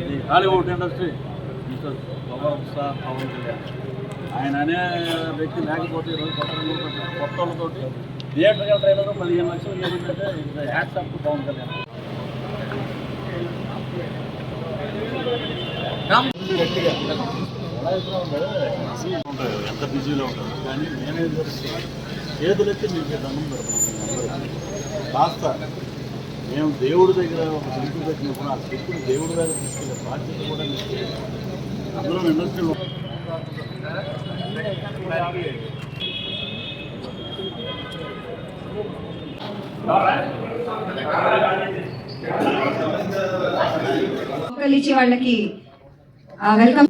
ఇది Hollywood industry mister Pawan sir Pawan Kalyan ఆయన అనే వ్యక్తి లేకపోతే ఈరోజు కొత్త కొత్త వాళ్ళతోటి థియేటర్ ట్రైలర్ పదిహేను లక్షలు ఏమిటంటే హ్యాట్స్ అప్ పవన్ కళ్యాణ్ గట్టిగా. ఎంత బిజీలో ఉంటారు? కానీ నేనే చేతులెత్తి మీకు దండం పెడుతున్నాను కాస్త మేము దేవుడి దగ్గర ఒక శిల్పి పెట్టినప్పుడు ఆ శిల్పిని దేవుడి దగ్గర తీసుకెళ్ళే బాధ్యత కూడా మీకు అందులో ఇండస్ట్రీలో ఇచ్చి వాళ్ళకి వెల్కమ్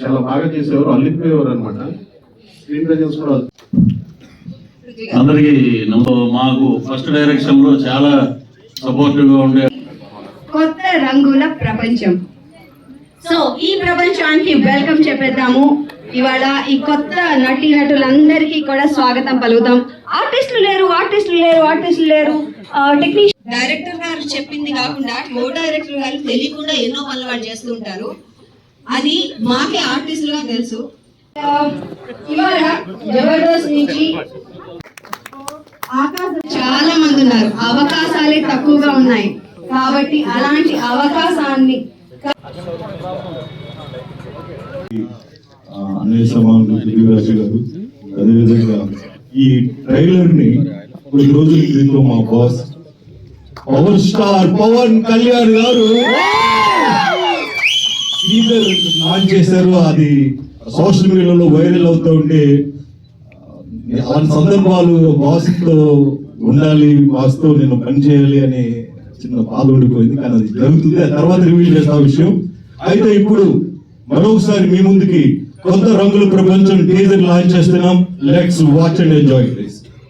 చాలా బాగా చేసేవారు. అల్లిపోయేవారు అనమాట స్క్రీన్ ప్రెజెన్స్ కూడా అందరికీ మాకు ఫస్ట్ డైరెక్షన్లో చాలా సపోర్టివ్గా ఉండే కొత్త రంగుల ప్రపంచం. సో ఈ ప్రపంచానికి వెల్కమ్ చెప్పేద్దాము. ఇవాళ ఈ కొత్త నటీ నటులందరికీ కూడా స్వాగతం పలుకుతాం. ఆర్టిస్టులు లేరు ఆర్టిస్టులు లేరు ఆర్టిస్టులు లేరు. టెక్నీషియన్ డైరెక్టర్ గారు చెప్పింది కాకుండా కో డైరెక్టర్ గారు తెలియకుండా ఎన్నో పనులు వాళ్ళు చేస్తూ ఉంటారు. అది మాకే ఆర్టిస్టులుగా తెలుసు. ఇవాళ జబర్దస్త్ నుంచి ఆకాశం చాలా మంది ఉన్నారు. అవకాశాలే తక్కువగా ఉన్నాయి. కాబట్టి అలాంటి అవకాశాన్ని అనిల్ సమాన్ దివ్యరాజు గారు అదేవిధంగా ఈ ట్రైలర్ని కొన్ని రోజుల క్రితం మా boss power star Pawan Kalyan garu teaser చేశారు అది సోషల్ మీడియాలో వైరల్ అవుతూ ఉంటే అలాంటి సందర్భాలు బాస్ ఉండాలి బాస్ నేను పని చేయాలి అని చిన్న బాధ ఉండిపోయింది కానీ అది జరుగుతుంది. ఆ తర్వాత రివీల్ చేసిన విషయం. అయితే ఇప్పుడు మరొకసారి మీ ముందుకి కొత్త రంగుల ప్రపంచం టీజర్ లాంచ్ చేస్తున్నాం. Let's watch and enjoy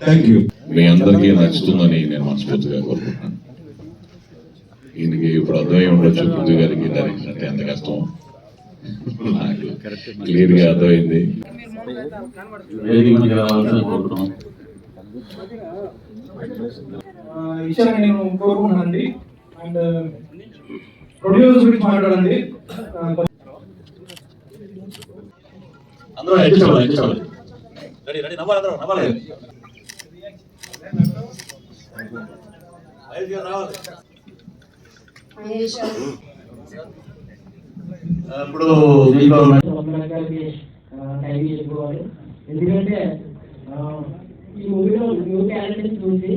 thank you మీ అందరికీ నచ్చుతుందని నేను మనస్ఫూర్తిగా కోరుకుంటున్నాను. ఈయనకి ఇప్పుడు అర్థమై ఉండొచ్చు పృథ్వీ గారికి డైరెక్షన్ అంటే ఎంత కష్టం. నాకు క్లియర్గా అర్థమైంది మీద విషయాన్ని నేను కోరుకున్నానండి అండ్ ప్రొడ్యూసర్స్ గురించి మాట్లాడండి ఆ, అందరూ రెడీ రెడీ. నవ్వాలి నవ్వాలి. రావాలి. ఇప్పుడు ఎందుకంటే ఈ మూవీలో న్యూ క్యారెక్టర్ చూసి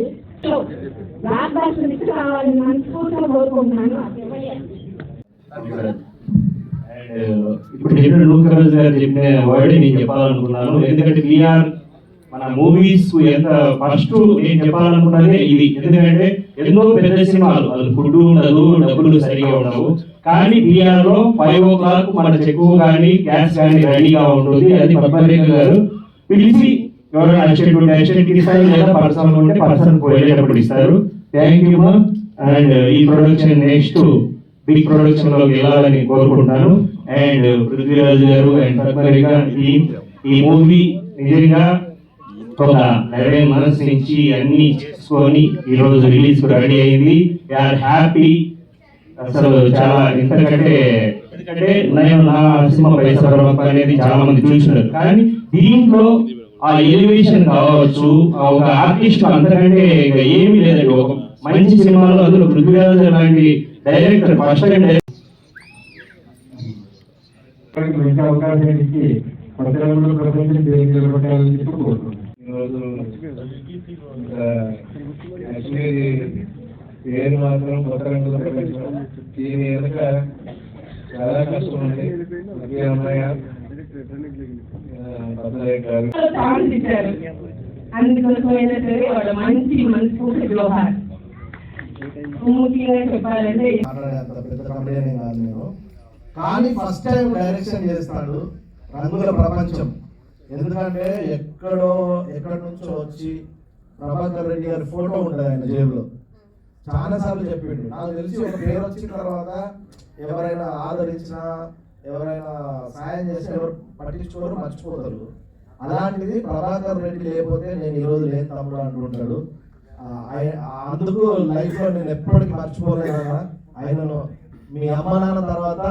బ్లాక్ బాస్టర్ హిట్ కావాలని మనస్ఫూర్తిగా కోరుకుంటున్నాను. అండ్ ఇప్పుడు చెప్పిన లూకరాజ్ గారు చెప్పిన వర్డ్ నేను చెప్పాలనుకున్నాను. ఎందుకంటే వీఆర్ మన మూవీస్ ఎంత ఫస్ట్ నేను చెప్పాలనుకున్నదే ఇది. ఎందుకంటే ఎన్నో పెద్ద సినిమాలు అది ఫుడ్ ఉండదు డబ్బులు సరిగా ఉండవు. కానీ బీఆర్లో ఫైవ్ ఓ క్లాక్ మన చెక్కు కానీ గ్యాస్ కానీ రెడీగా ఉంటుంది. అది పద్మరేఖ గారు పిలిచి ఎవరైనా అసిస్టెంట్ ఉంటే అసిస్టెంట్ ఇస్తారు లేదా పర్సన్ ఉంటే పర్సన్ వెళ్ళేటప్పుడు ఇస్తారు. థ్యాంక్ యూ అండ్ ఈ ప్రొడక్షన్ నెక్స్ట్ బిగ్ ప్రొడక్షన్లోకి వెళ్ళాలని కోరుకుంటున్నాను అండ్ పృథ్వీరాజ్ గారు అండ్ పద్మరేఖ ఈ ఈ మూవీ నిజంగా ఒక నరేన్ మనసు నుంచి అన్ని చేసుకొని ఈ రోజు రిలీజ్ రెడీ అయింది. ఆర్ హ్యాపీ అసలు చాలా ఇంతకంటే ఎందుకంటే నేను నా సినిమా పైసా అనేది చాలా మంది చూసినారు. కానీ దీంట్లో ఆ ఎలివేషన్ కావచ్చు ఒక ఆర్టిస్ట్ అంతకంటే ఇక ఏమీ లేదండి. ఒక మంచి సినిమాలో అందులో పృథ్వీరాజ్ లాంటి డైరెక్టర్ ఫస్ట్ టైం డైరెక్టర్ అవకాశం ఇచ్చి కొత్త రంగులు ప్రపంచం నిలబెట్టాలని చెప్పి ఈరోజు యాక్చువల్లీ పేరు మాత్రం కొత్త రంగుల దీని వెనుక చాలా కష్టం ఉంది అమ్మాయి అందుకోసమైనా సరే వాళ్ళ మంచి మనస్ఫూర్తి వ్యవహారం చెప్పాలంటే పెద్ద కాదు కానీ ఫస్ట్ టైం డైరెక్షన్ చేస్తాడు రంగుల ప్రపంచం. ఎందుకంటే ఎక్కడో ఎక్కడి నుంచో వచ్చి ప్రభాకర్ రెడ్డి గారి ఫోటో ఉంటుంది ఆయన జేబులో. చాలా సార్లు చెప్పిండు. నాకు తెలిసి ఒక పేరు వచ్చిన తర్వాత ఎవరైనా ఆదరించినా ఎవరైనా సాయం చేసినా ఎవరు పట్టించుకోరు మర్చిపోతారు. అలాంటిది ప్రభాకర్ రెడ్డి లేకపోతే నేను ఈరోజు లేని తమ్ముడు అంటుంటాడు. అందుకు లైఫ్లో నేను ఎప్పటికీ మర్చిపోలేదన్నా. ఆయనను మీ అమ్మ నాన్న తర్వాత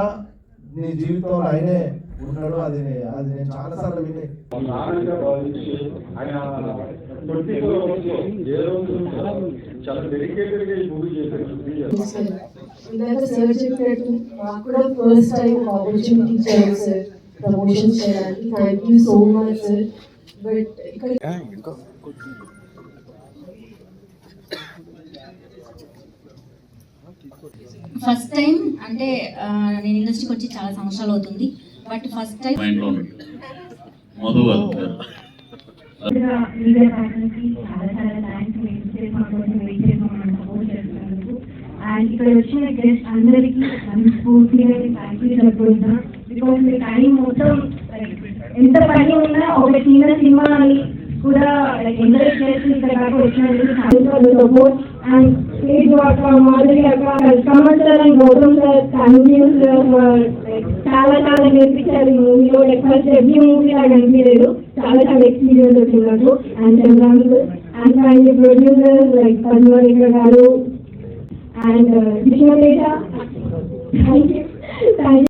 నీ జీవితంలో ఆయనే ఉన్నాడు అది అది నేను విని చాలా చేశారు ఇందాక సార్ చెప్పినట్టు మాకు కూడా ఫస్ట్ టైం ఆపర్చునిటీ ఇచ్చారు సార్. ప్రమోషన్స్ చేయడానికి. Thank you so much sir but ఇక్కడ ఫస్ట్ టైం అంటే నేను ఇండస్ట్రీకి వచ్చి చాలా సంవత్సరాలు అవుతుంది. బట్ ఫస్ట్ టైం మైండ్లో మధు అండ్ ఇక్కడ వచ్చిన గెస్ట్ అందరికీ మనస్ఫూర్తిగా థ్యాంక్ యూ చెప్పుకుంటున్నా బికాస్ మీ టైం మొత్తం ఎంత పని ఉన్నా ఒక చిన్న సినిమాని కూడా లైక్ ఎంకరేజ్ చేసి ఇక్కడ దాకా వచ్చినందుకు అండ్ ప్లీజ్ వర్క్ మాదిరి and Gautam sir thank you sir చాలా చాలా నేర్పించారు. ఈ మూవీలో లైక్ ఎవ్రీ మూవీ నాకు అనిపించలేదు. చాలా చాలా ఎక్స్పీరియన్స్ వచ్చింది నాకు. And చంద్రాంగ్ and fine producer like Padmarekha garu and Vishnu thank you thank